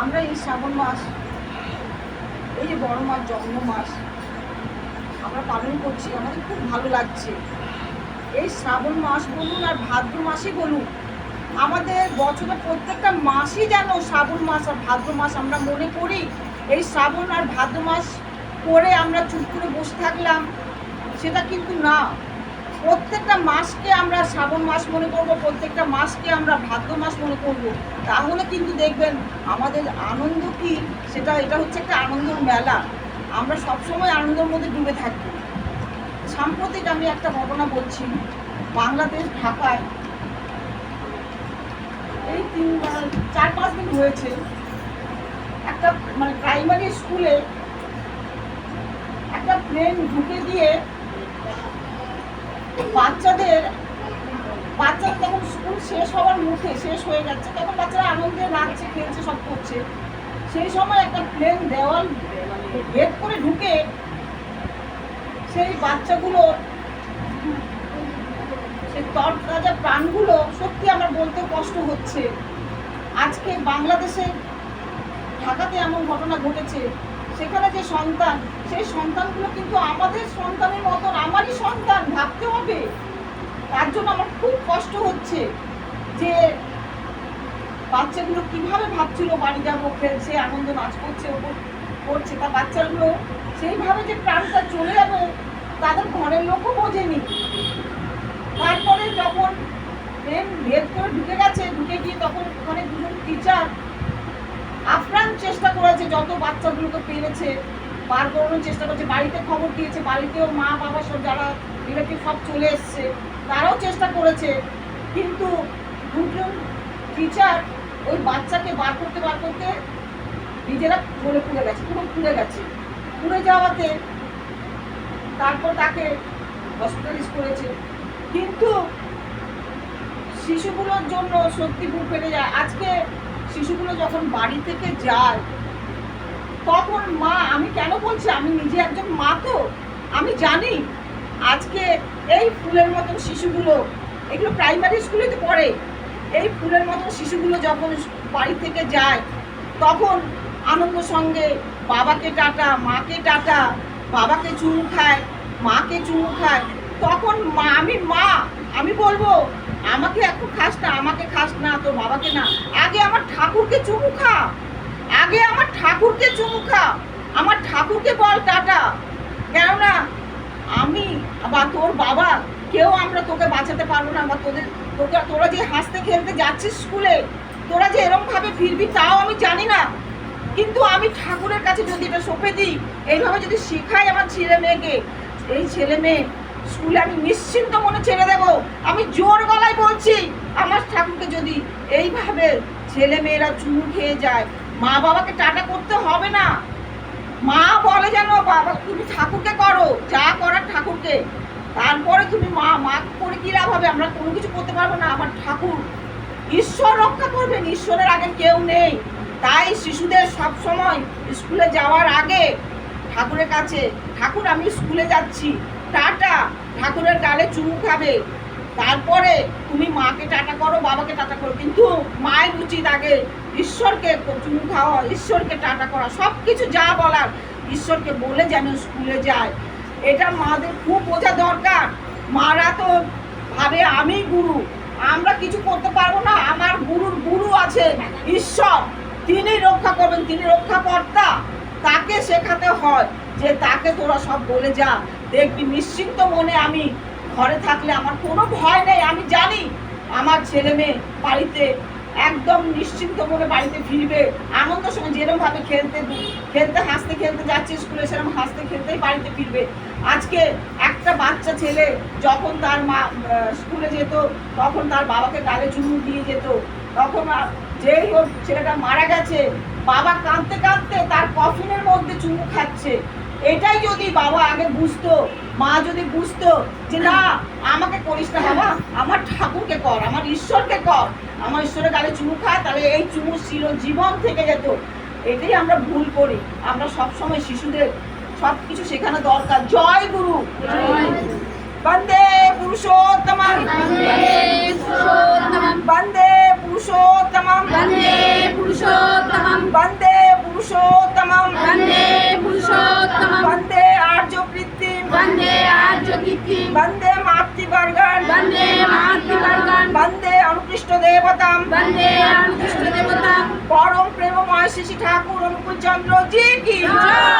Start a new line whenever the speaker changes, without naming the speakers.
আমরা এই শ্রাবণ মাস, এই যে বড় মাস, জন্ম মাস, আমরা পালন করছি, আমাদের খুব ভালো লাগছে। এই শ্রাবণ মাস বলুন আর ভাদ্র মাসই বলুন, আমাদের বছরের প্রত্যেকটা মাসই যেন শ্রাবণ মাস আর ভাদ্র মাস আমরা মনে করি। এই শ্রাবণ আর ভাদ্র মাস করে আমরা চুপ করে বসে থাকলাম, সেটা কিন্তু না। প্রত্যেকটা মাসকে আমরা শ্রাবণ মাস মনে করব, প্রত্যেকটা মাসকে আমরা ভাদ্র মাস মনে করব। তাহলে কিন্তু দেখবেন আমাদের আনন্দ কি? সেটা, এটা হচ্ছে একটা আনন্দের মেলা। আমরা সবসময় আনন্দের মধ্যে ডুবে থাকি। সাম্প্রতিক আমি একটা ঘটনা বলছি। বাংলাদেশ ঢাকায় এই তিন চার পাঁচ দিন হয়েছে, একটা মানে প্রাইমারি স্কুলে একটা প্লেন ঢুকে দিয়ে বাচ্চাদের বাচ্চারা তখন স্কুল শেষ হওয়ার মুখে শেষ হয়ে যাচ্ছে, তখন বাচ্চারা আনন্দে নাচছে, খেলছে, সব করছে। সেই সময় একটা প্লেন দেওয়াল, ভেদ করে ঢুকে সেই বাচ্চাগুলো, সেই তরতাজা প্রাণগুলো সত্যি আমার বলতে কষ্ট হচ্ছে। আজকে বাংলাদেশে ঢাকাতে এমন ঘটনা ঘটেছে। সেখানে যে সন্তান, সেই সন্তানগুলো কিন্তু আমাদের সন্তানের মতন, আমারই সন্তান, ভাবতে হবে। তার জন্য আমার খুব কষ্ট হচ্ছে যে বাচ্চাগুলো কীভাবে ভাবছিল বাড়ি যাব, খেলছে, আনন্দ নাচ করছে করছে। তা বাচ্চাগুলো সেইভাবে যে প্রাণটা চলে যাবে, তাদের ঘরের লোকও বোঝেনি। তারপরে যখন প্রেম ভেদ করে ঢুকে গেছে, ঢুকে গিয়ে তখন ওখানে দুজন টিচার আপ্রাণ চেষ্টা করেছে, যত বাচ্চাগুলোকে পেরেছে, বার করানোর চেষ্টা করছে, বাড়িতে খবর দিয়েছে, বাড়িতেও মা, বাবা সব যারা রিলেটিভ সব চলে এসছে, তারাও চেষ্টা করেছে, কিন্তু দুজন টিচার ওই বাচ্চাকে বার করতে বার করতে নিজেরা বলে পুড়ে গেছে, পুরো পুড়ে গেছে। পুড়ে যাওয়াতে তারপর তাকে হসপিটালাইজ করেছে। কিন্তু শিশুগুলোর জন্য সত্যি বুক ফেটে যায়। আজকে শিশুগুলো যখন বাড়ি থেকে যায়, তখন মা, আমি কেন বলছি, আমি নিজে একজন মা তো, আমি জানি আজকে এই ফুলের মতন শিশুগুলো, এগুলো প্রাইমারি স্কুলে তো পড়ে, এই ফুলের মতন শিশুগুলো যখন বাড়ি থেকে যায়, তখন আনন্দ সঙ্গে বাবাকে টাটা মাকে টাটা বাবাকে চুমু খায়, মাকে চুমু খায়, তখন মা, আমি মা, আমি বলব, আমাকে একটু খাস না আমাকে খাস না তোর বাবাকে না আগে আমার ঠাকুরকে চুমু খা। আগে আমার ঠাকুরকে চুমু খা। আমার ঠাকুরকে বল, টাটা। কেননা আমি বা তোর বাবা কেউ আমরা তোকে বাঁচাতে পারব না বা তোদের তোকে, তোরা যে হাসতে খেলতে যাচ্ছিস স্কুলে, তোরা যে এরমভাবে ফিরবি তাও আমি জানি না। কিন্তু আমি ঠাকুরের কাছে যদি এটা সঁপে দিই, এইভাবে যদি শেখাই আমার ছেলে মেয়েকে, এই ছেলে মেয়ে স্কুলে আমি নিশ্চিন্ত মনে ছেড়ে দেবো। আমি জোর গলায় বলছি, আমার ঠাকুরকে যদি এইভাবে ছেলে মেয়েরা চুমু খেয়ে যায়। মা বাবাকে টাটা করতে হবে না। মা বলে যেন, বাবা, তুমি ঠাকুরকে করো, যা করার ঠাকুরকে। তারপরে তুমি মা মা করে কি লাভ হবে? আমরা কোনো কিছু করতে পারব না, আমার ঠাকুর। ঈশ্বর রক্ষা করবেন, ঈশ্বরের আগে কেউ নেই। তাই শিশুদের সব সময় স্কুলে যাওয়ার আগে ঠাকুরের কাছে, ঠাকুর, আমি স্কুলে যাচ্ছি। টাটা, ঠাকুরের গালে চুমু খাবে। তারপরে তুমি মাকে টাটা করো, বাবাকে টাটা করো। কিন্তু মায়ের উচিত আগে ঈশ্বরকে চুমু খাওয়া, ঈশ্বরকে টাটা করা। সব কিছু যা বলার, ঈশ্বরকে বলে যেন স্কুলে যায়। এটা মাদের খুব বোঝা দরকার। মারা তো ভাবে আমি গুরু, আমরা কিছু করতে পারব না। আমার গুরুর গুরু আছে ঈশ্বর। তিনি রক্ষা করবেন, তিনি রক্ষাকর্তা। তাকে শেখাতে হয় যে তাকে তোরা সব বলে যা। দেখবি নিশ্চিন্ত মনে আমি ঘরে থাকলে আমার কোনো ভয় নেই, আমি জানি আমার ছেলে মেয়ে বাড়িতে একদম নিশ্চিন্ত মনে বাড়িতে ফিরবে। আনন্দ সঙ্গে যেরকম ভাবে খেলতে খেলতে, হাসতে, খেলতে যাচ্ছে স্কুলে সেরকম হাসতে, খেলতেই বাড়িতে ফিরবে। আজকে একটা বাচ্চা ছেলে যখন তার মা স্কুলে যেত, তখন তার বাবাকে গালে চুমু দিয়ে যেত। তখন যেই হোক, ছেলেটা মারা গেছে, বাবা কাঁদতে কাঁদতে তার কফিনের মধ্যে চুমু খাচ্ছে। এটাই যদি বাবা আগে বুঝতো, মা যদি বুঝতো যে না, আমাকে করিস না, বাবা, আমার ঠাকুরকে কর, আমার ঈশ্বরকে কর। আমার ঈশ্বরের গালে চুমু খায়, তাহলে এই চুমু জীবন থেকে যেত। এটাই আমরা ভুল করি। আমরা সবসময় শিশুদের সব কিছু শেখানো দরকার। জয় গুরু।
వందే
మాతృవర్గం వందే మాతృవర్గం వందే అనుకృష్ణ దేవతాం వందే
అనుకృష్ణ
దేవతాం পরম প্রেমময় শ্রী ঠাকুর অনুকূল চন্দ্রজি কি
জয়